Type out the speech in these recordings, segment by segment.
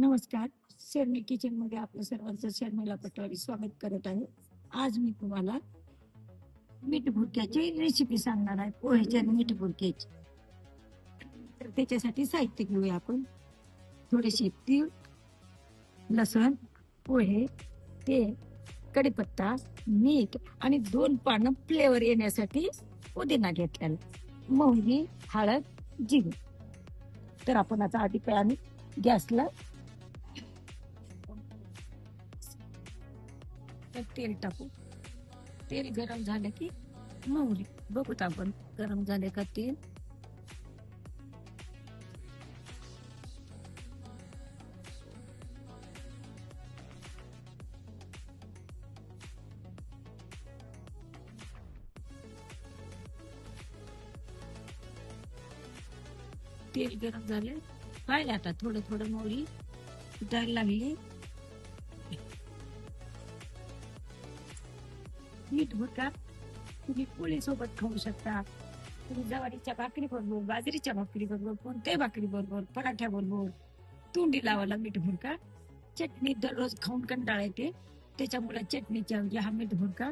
नमस्कार. शर्मी किचनमध्ये आपलं सर्वांचं शर्मिला पटवारी स्वागत करत आहे. आज मी तुम्हाला मीठ भुरक्याची रेसिपी सांगणार आहे. पोहेच्या मीठ भुरक्याची. तर त्याच्यासाठी साहित्य घेऊया आपण. थोडेसे तीळ लसण पोहे ते कढीपत्ता मीठ आणि दोन पानं फ्लेवर येण्यासाठी पुदिना घेतलेला मोहरी हळद जिरे. तर आपण आता आधी पॅन गॅसला त्यात तेल टाकू. तेल गरम झालं की मोहरी. बघूत आपण गरम झाले का तेल. तेल गरम झाले. पाहिजे आता थोडं थोडं मोहरी. फुटायला लागली. मीठ होतात तुम्ही पोळी सोबत खाऊ शकता. तुम्ही ज्वारीच्या भाकरी बरोबर बाजरीच्या भाकरी बरोबर कोणत्याही भाकरी बरोबर पराठ्या बरोबर तोंडी लावायला मीठ भुरका चटणी दररोज खाऊन कंटाळा येते. त्याच्यामुळे चटणीच्या ऐवजी हा मीठ भुरका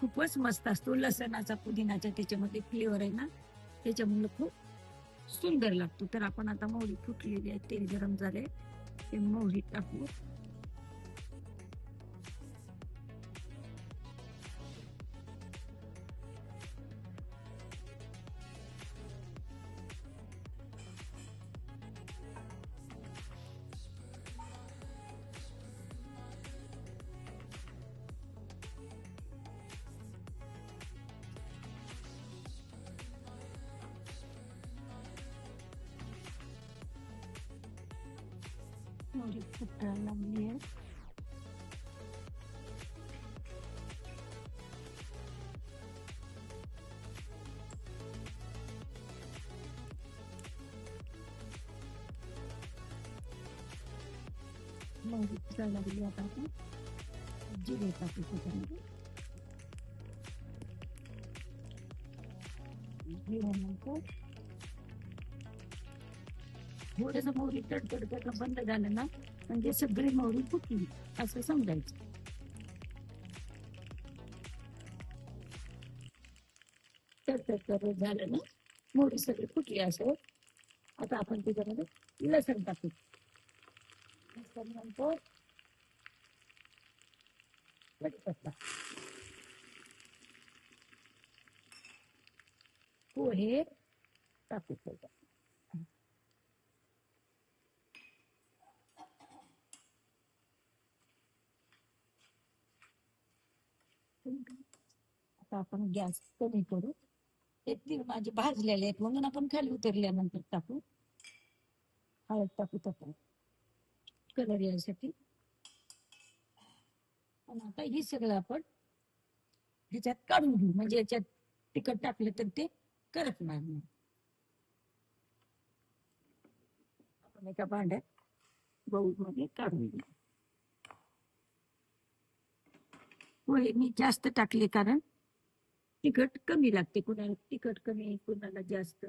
खूपच मस्त असतो. लसणाचा पुदिनाचा त्याच्यामध्ये फ्लेवर आहे ना? त्याच्यामुळे खूप सुंदर लागतो. तर आपण आता मोहरी फुटलेली आहे? तेल गरम झाले ते मोहरी टाकू. मोहरी फुटायला लागली आहे मोहरी फुटायला लागली आता आपण जिरे टाकू त्याच्यामध्ये जिऱ्यानंतर थोडस मोहरी तडतड करणं बंद झालं ना म्हणजे सगळी मोहरी फुटली असं समजायचं. तडतड झालं ना मोहरी सगळी फुटली असं. आता आपण त्याच्यामध्ये लसण टाकू. लसण नंतर कढीपत्ता. पोहे टाकू आता आपण गॅस कमी करू. हे तीळ माझे भाजलेले आहेत. म्हणून आपण खाली उतरल्यानंतर टाकू. हळद टाकू टाकू कलर यासाठी आणि आता हे सगळं आपण ह्याच्यात काढून घेऊ. म्हणजे याच्यात तिखट टाकलं तर ते करत नाही आपण एका भांड्यात गहू मध्ये काढून घेऊ. पोहे मी जास्त टाकले कारण तिखट कमी लागते. कुणाला तिखट कमी कुणाला जास्त.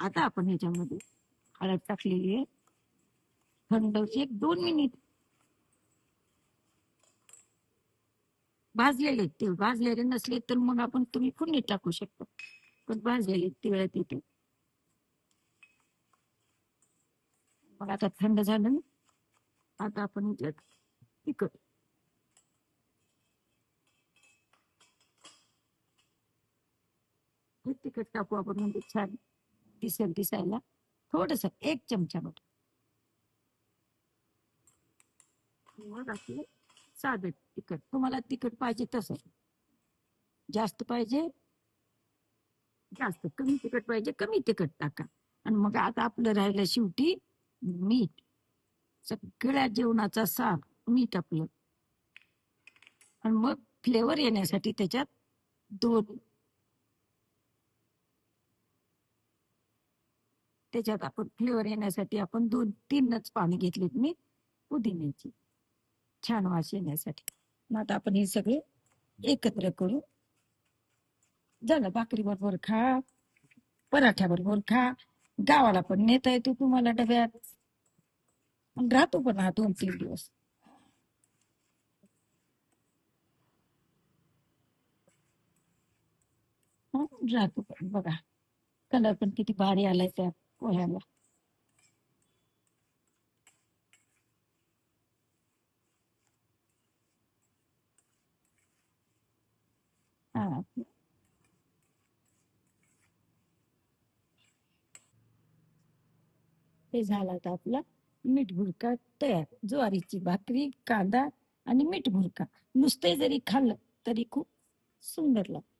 आता आपण ह्याच्यामध्ये हळद टाकलेली आहे. थंड एक दोन मिनिट भाजलेले आहेत ते. भाजलेले नसले तर मग आपण तुम्ही पुन्हा टाकू शकता. पण भाजलेले तिळ तिथे मग आता थंड झालं ना. आता आपण ह्याच्यात तिखट हे तिखट टाकू आपण म्हणजे छान दिसेल दिसायला. थोडस एक चमचा बट मग आपलं साधं तिखट. तुम्हाला तिखट पाहिजे तसं. जास्त पाहिजे जास्त कमी तिखट पाहिजे कमी तिखट टाका. आणि मग आता आपलं राहिलं शेवटी मीठ. सगळ्या जेवणाचा सार मीठ आपलं. आणि मग फ्लेवर येण्यासाठी त्याच्यात दोन. त्याच्यात आपण फ्लेवर येण्यासाठी आपण दोन तीनच पाणी घेतलेत मी पुदिन्याची. छान वास येण्यासाठी. मग आता आपण हे सगळे एकत्र करू झालं. भाकरी बरोबर खा पराठ्याबरोबर खा. गावाला पण नेता येतो तुम्हाला डब्यात. आणि राहतो पण हा दोन तीन दिवस. हं, राहतो पण बघा. कलर पण किती भारी आलाय त्या पोह्याला. हा. ते झाला आता आपला मीठ भुरका तयार. ज्वारीची भाकरी कांदा आणि मीठ भुरका. नुसते जरी खाल्लं तरी खूप सुंदर लागतं.